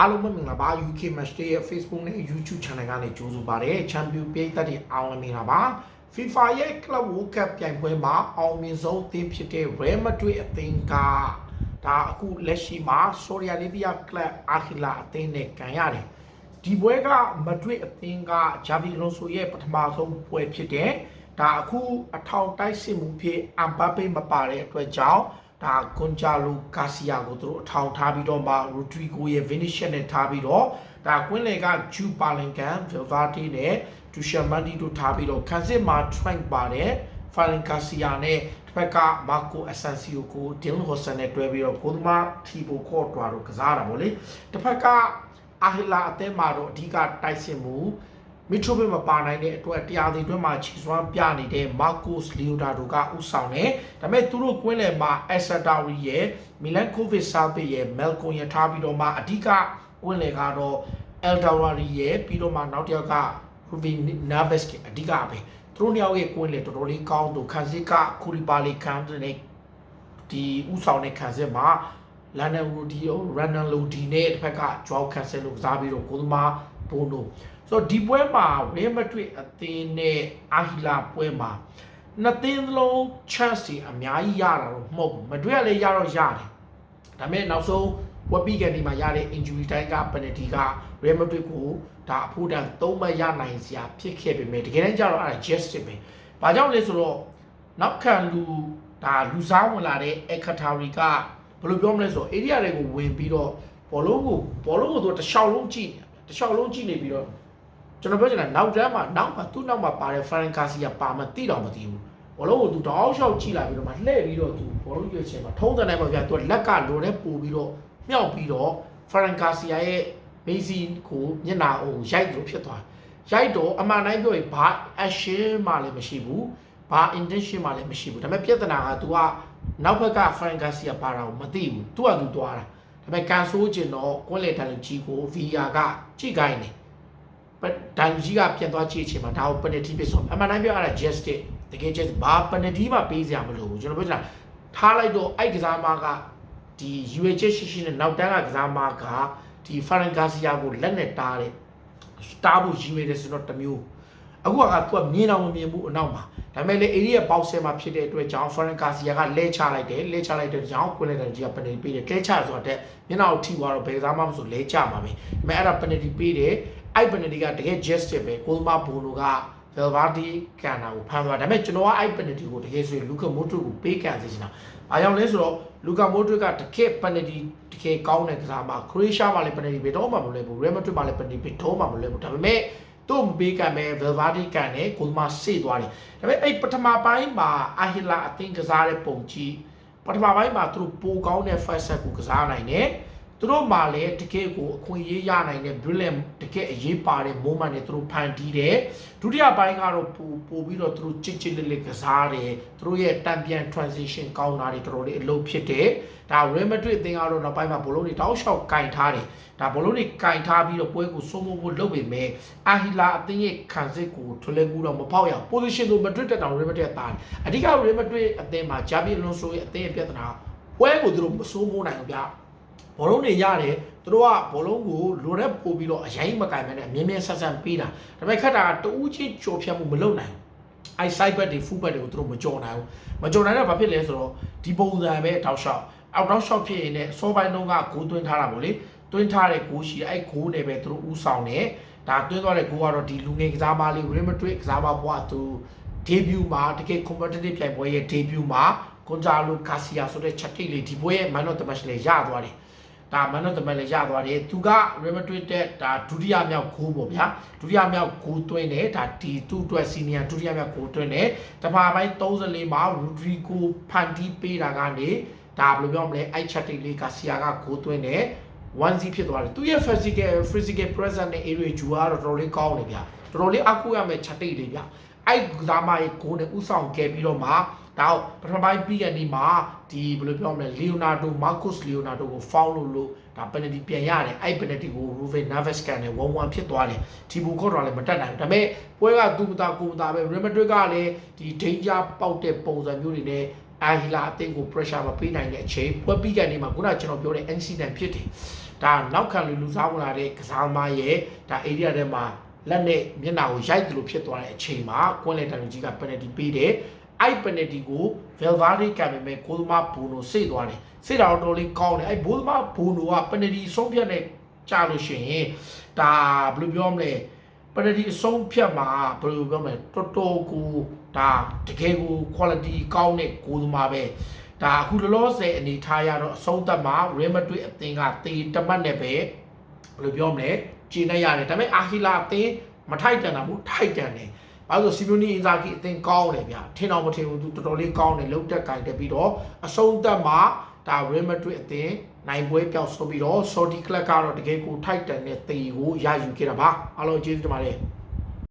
အားလုံးပဲမင်္ဂလာပါ UK Match Day ရဲ့ Facebook နဲ့ YouTube Channel ကနေကြိုဆိုပါရစေ။ Champion ပြည်သက်တွေအားလုံးမင်္ဂလာပါ။ FIFA ရဲ့ Club World Cup ပြိုင်ပွဲမှာအောင်မြင်ဆုံးအသင်းဖြစ်တဲ့ Real Madrid အသင်းကဒါအခုလက်ရှိမှာ Saudi Arabia Club Al-Hilal အသင်းနဲ့ကန်ရတယ်။ဒီပွဲက Madrid အသင်းက Xavi Alonso ရဲ့ပထမဆုံးပွဲဖြစ်တဲ့ဒါအခုအထောင်တိုက်စစ်မှုဖြစ်အမ်ဘာပေမပါတဲ့အတွက်ကြောင့် ဒါကွန်ဂျာလိုဂါစီယာကိုသူတို့အထောင်ထားပြီးတော့မှရိုဒရီဂိုရဲ့ဗီနီရှက်နဲ့ထားပြီးတော့ဒါကွင်းလေကဂျူပါလင်ကန်ဗီလ်ဗာတီနဲ့ဒူရှာမန်ဒီတို့ထားပြီးတော့ခန်းစစ်မှာထရန့်ပါတယ်ဖာလင်ဂါစီယာနဲ့တစ်ဖက်ကမာကိုအဆန်စီယိုကိုဒင်ဟိုဆန်နဲ့တွဲပြီးတော့ကိုသမာထီဘိုခေါ်တွားတို့ကစားတာဗောလေတစ်ဖက်ကအာဟီလာအသင်းမှာတော့အဓိကတိုက်စစ်မှု မီထရိုဘီမပါနိုင်တဲ့အတွက်တရားစီအတွင်းမှာခြေစွမ်းပြနေတဲ့မာကိုစ်လီယိုဒါဒိုကဥဆောင်တယ်။ဒါပေမဲ့သူတို့ကွင်းလယ်မှာအက်ဆာတာရီရဲ့မီလန်ကိုဗစ်ဆာဘေရဲ့မဲလ်ကွန်ရထားပြီးတော့မှအဓိကကွင်းလယ်ကတော့အယ်ဒါဝါရီရဲ့ပြီးတော့မှနောက်တစ်ယောက်ကရူဗီနာဗက်စ်ကအဓိကပဲ။သူတို့နှစ်ယောက်ရဲ့ကွင်းလယ်တော်တော်လေးကောင်းသူခန်စစ်ကခူလီပါလီကန်နဲ့ဒီဥဆောင်တဲ့ခန်စစ်မှာလန်ဒန်ရူဒီယိုရန်နန်လိုဒီနဲ့တစ်ဖက်ကဂျွာကန်ဆယ်လိုကစားပြီးတော့ကိုသမား ဘိုနိုဆိုတော့ဒီပွဲမှာ Real Madrid အသင်းနဲ့အာဟီလာပွဲမှာနှစ်သင်းလုံး chance တွေအများကြီးရတာတော့မဟုတ်ဘူး Madrid ကလည်းရတော့ရတယ်ဒါပေမဲ့နောက်ဆုံးဝက်ပီကန်ဒီမှာရတဲ့ injury time က penalty က Real Madrid ကိုဒါအဖို့တန်၃မှတ်ရနိုင်စရာဖြစ်ခဲ့ပေမဲ့တကယ်တမ်းကျတော့အဲ့ဒါ justice ပဲ။ဘာကြောင့်လဲဆိုတော့နောက်ခံလူဒါလူစားဝင်လာတဲ့ Ekatari ကဘယ်လိုပြောမလဲဆိုတော့ area တွေကိုဝင်ပြီးတော့ဘောလုံးကိုဘောလုံးကိုသူတစ်လျှောက်လုံးကြည့်နေ တစ်လျှောက်လုံးကြည့်နေပြီးတော့ကျွန်တော်ပြောချင်တာနောက်တန်းမှာနောက်မှာသူ့နောက်မှာပါတဲ့ Frank Garcia ပါမသိတော့မသိဘူးဘောလုံးကိုသူတောက်လျှောက်ကြည့်လာပြီးတော့မှလှည့်ပြီးတော့သူဘောလုံးရွေ့ချင်မှာထုံးစံနိုင်ပါဗျာသူလက်ကလိုတဲ့ပို့ပြီးတော့မြှောက်ပြီးတော့ Frank Garcia ရဲ့ Messi ကိုမျက်နှာအိုရိုက်လို့ဖြစ်သွားရိုက်တော့အမှန်တိုင်းပြောရင်ဘာ action မှလည်းမရှိဘူးဘာ intention မှလည်းမရှိဘူးဒါပေမဲ့ပြဿနာက तू ကနောက်ဘက်က Frank Garcia ပါတာကိုမသိဘူး तू ကသူသွားတာ ဒါပေမဲ့ကန်ဆိုးကျင်တော့ကွင်းလေတန်လူကြီးကို VR ကကြည့်ခိုင်းတယ်ဒိုင်ကြီးကပြန်သွားကြည့်အချိန်မှာဒါကို penalty ဖြစ်ဆုံးအမှန်တိုင်းပြောရတာ justice တကယ် just ဘာ penalty မှပေးစရာမလိုဘူးကျွန်တော်ပြောချင်တာထားလိုက်တော့အဲ့ကစားမကဒီရွေချက်ရှိရှိနဲ့နောက်တန်းကကစားမကဒီ Ferran Garcia ကိုလက်နဲ့တားတယ်တားဖို့ရည်ရွယ်တယ်ဆိုတော့တစ်မျိုး အခုကသူကမြင်အောင်မမြင်ဘူးအနောက်မှာဒါပေမဲ့လေ area ပေါက်ဆဲမှာဖြစ်တဲ့အတွက်ကြောင့် Ferran Garcia ကလဲချလိုက်တယ်လဲချလိုက်တဲ့ကြောင့်ကွင်းလက်တန်ကြီးက penalty ပေးတယ်လဲချဆိုတော့မျက်နှာကိုထိသွားတော့ဘယ်ကစားမှမဆိုလဲချမှာပဲဒါပေမဲ့အဲ့ဒါ penalty ပေးတယ်အဲ့ penalty ကတကယ် justice ပဲကိုသမားဘိုနိုက Velvati ကန်တာကိုဖမ်းသွားဒါပေမဲ့ကျွန်တော်ကအဲ့ penalty ကိုတကယ်ဆိုရင် Luka Modric ကိုပေးကန်စေချင်တာ။အားကြောင့်လဲဆိုတော့ Luka Modric ကတကယ် penalty တကယ်ကောင်းတဲ့ကစားမှာ Croatia မှာလည်း penalty ပေးတော့မှမလွယ်ဘူး Real Madrid မှာလည်း penalty ပေးတော့မှမလွယ်ဘူးဒါပေမဲ့ သူ့မပေးကန်ပဲ Velvati ကန်တယ်ကိုသမားစေ့သွားတယ်။ဒါပေမဲ့အဲ့ပထမပိုင်းမှာ Ahila အသင်းကစားတဲ့ပုံကြည့်ပထမပိုင်းမှာသူတို့ပိုကောင်းတဲ့ first set ကိုကစားနိုင်တယ်။ သူတို့မှလည်းတကယ်ကိုအခွင့်အရေးရနိုင်တဲ့ brilliant တကယ်အရေးပါတဲ့ moment တွေသူတို့ဖန်တီးတယ်ဒုတိယပိုင်းကတော့ပိုပိုပြီးတော့သူတို့ချစ်ချစ်လေးလေးကစားတယ်သူတို့ရဲ့တံပြန် transition ကောင်းတာတွေတော်တော်လေးအလုပ်ဖြစ်တယ်ဒါ Real Madrid အသင်းကတော့နောက်ပိုင်းမှာဘောလုံးတွေတောက်လျှောက်ကင်ထားတယ်ဒါဘောလုံးတွေကင်ထားပြီးတော့ပွဲကိုစိုးမိုးဖို့လုပ်ပေမဲ့အာဟီလာအသင်းရဲ့ခံစစ်ကိုထွလဲကူတော့မပေါက်ရအောင် position ဆို Madrid တက်တောင် Real Madrid တာတယ်အဓိက Real Madrid အသင်းမှာ Xabi Alonso ရဲ့အသင်းရဲ့ပြဿနာပွဲကိုသူတို့မစိုးမိုးနိုင်ဘူးဗျာ ဘောလုံးတွေရတယ်သူတို့ကဘောလုံးကိုလိုရက်ပို့ပြီးတော့အရင်မကင်မဲနဲ့အမြင်မြင်ဆက်ဆက်ပေးတာဒါပေမဲ့ခက်တာကတူးချင်းကြော်ဖြတ်မှုမလုပ်နိုင်ဘူးအဲ side back တွေ full back တွေကိုသူတို့မကြော်နိုင်ဘူးမကြော်နိုင်တော့ဘာဖြစ်လဲဆိုတော့ဒီပုံစံပဲတောက်လျှောက်အောက်တောက်လျှောက်ဖြစ်ရင်လည်းစောပိုင်းတုန်းကဂိုးသွင်းထားတာပေါ့လေသွင်းထားတဲ့ဂိုးရှိအဲ့ဂိုးနဲ့ပဲသူတို့ဥဆောင်တယ်ဒါသွင်းသွားတဲ့ဂိုးကတော့ဒီလူငယ်ကစားမလေး Real Madrid ကစားမဘွားသူ debut မှာတကယ် competitive ပြိုင်ပွဲရဲ့ debut မှာ Gonzalo Garcia ဆိုတဲ့ချက်တိတ်လေးဒီပွဲရဲ့ man of the match လေးရသွားတယ် ဒါမန်တော့တမန်လည်းရသွားတယ်သူက Real Madrid တဲ့ဒါဒုတိယမြောက်ဂိုးပေါ့ဗျာဒုတိယမြောက်ဂိုးသွင်းတယ်ဒါဒီသူ့အတွက် senior ဒုတိယမြောက်ဂိုးသွင်းတယ်တပါပိုင်း34မှာ Rodrigo ဖန်တီးပေးတာကနေဒါဘယ်လိုပြောမလဲအဲ့ချက်တိတ်လေးကဆီယာကဂိုးသွင်းတယ်1 0ဖြစ်သွားတယ်သူရဲ့ physical physical presence နဲ့ area ဂျူကတော့တော်တော်လေးကောင်းတယ်ဗျာတော်တော်လေးအကူရမယ်ချက်တိတ်လေးဗျာအဲ့ဒါမှရဲ့ဂိုးနဲ့ဥဆောင်ခဲ့ပြီးတော့မှ ဒါပထမပိုင်းပြီးကနေမှဒီဘယ်လိုပြောမလဲလီယိုနာဒိုမာကုစ်လီယိုနာဒိုကိုဖောင်းလို့လို့ဒါပယ်နတီပြန်ရတယ်အဲ့ပယ်နတီကိုရူဗင်နာဗက်စကန်နဲ့1-1ဖြစ်သွားတယ်ဒီဘူခေါ်တော့လည်းမတက်နိုင်ဘူးဒါပေမဲ့ပွဲကသူ့မသားကိုမသားပဲရီမက်ဒရစ်ကလည်းဒီဒိန်ဂျာပေါက်တဲ့ပုံစံမျိုးတွေနဲ့အာဟီလာအသင်းကို pressure မပေးနိုင်တဲ့အချိန်ပွဲပြီးကနေမှာခုနကကျွန်တော်ပြောတဲ့ incident ဖြစ်တယ်ဒါနောက်ခံလူလူစားဝင်လာတဲ့ကစားသမားရဲ့ဒါ area ထဲမှာလက်နဲ့မျက်နှာကိုရိုက်တယ်လို့ဖြစ်သွားတဲ့အချိန်မှာကွန်လက်တန်ကြီးက penalty ပေးတယ် အဲ့ penalty ကို Valverde ကံပေမဲ့ကိုသမားဘူနိုစိတ်သွားတယ်စိတ်တော်တော်လေးကောင်းတယ်အဲ့ဘိုးသမားဘူနိုက penalty ဆုံးဖြတ်တဲ့ကြာလို့ရှိရင်ဒါဘယ်လိုပြောမလဲပနဒီအဆုံးဖြတ်မှာဘယ်လိုပြောမလဲတော်တော်ကိုဒါတကယ်ကို quality ကောင်းတဲ့ကိုယ်သမားပဲဒါအခုလောလောဆယ်အနေထားရတော့အဆုံးသက်မှာ Real Madrid အသင်းကတေတမတ်နဲ့ပဲဘယ်လိုပြောမလဲကျင်းနေရတယ်ဒါပေမဲ့အာဟီလာအသင်းမထိုက်တန်တာဘူးထိုက်တန်တယ် ဘာလို့စီမီယိုနီအင်ဇာကီအသင်းကောင်းတယ်ဗျာထင်အောင်မထင်ဘူးသူတော်တော်လေးကောင်းတယ်လုံးတက်ကင်တက်ပြီးတော့အဆုံးသက်မှာဒါ Real Madrid အသင်းနိုင်ပွဲပြောက်ဆိုပြီးတော့ Saudi Club ကတော့တကယ်ကိုထိုက်တန်တဲ့တေကိုရယူခဲ့တာပါအားလုံးကျေးဇူးတင်ပါတယ်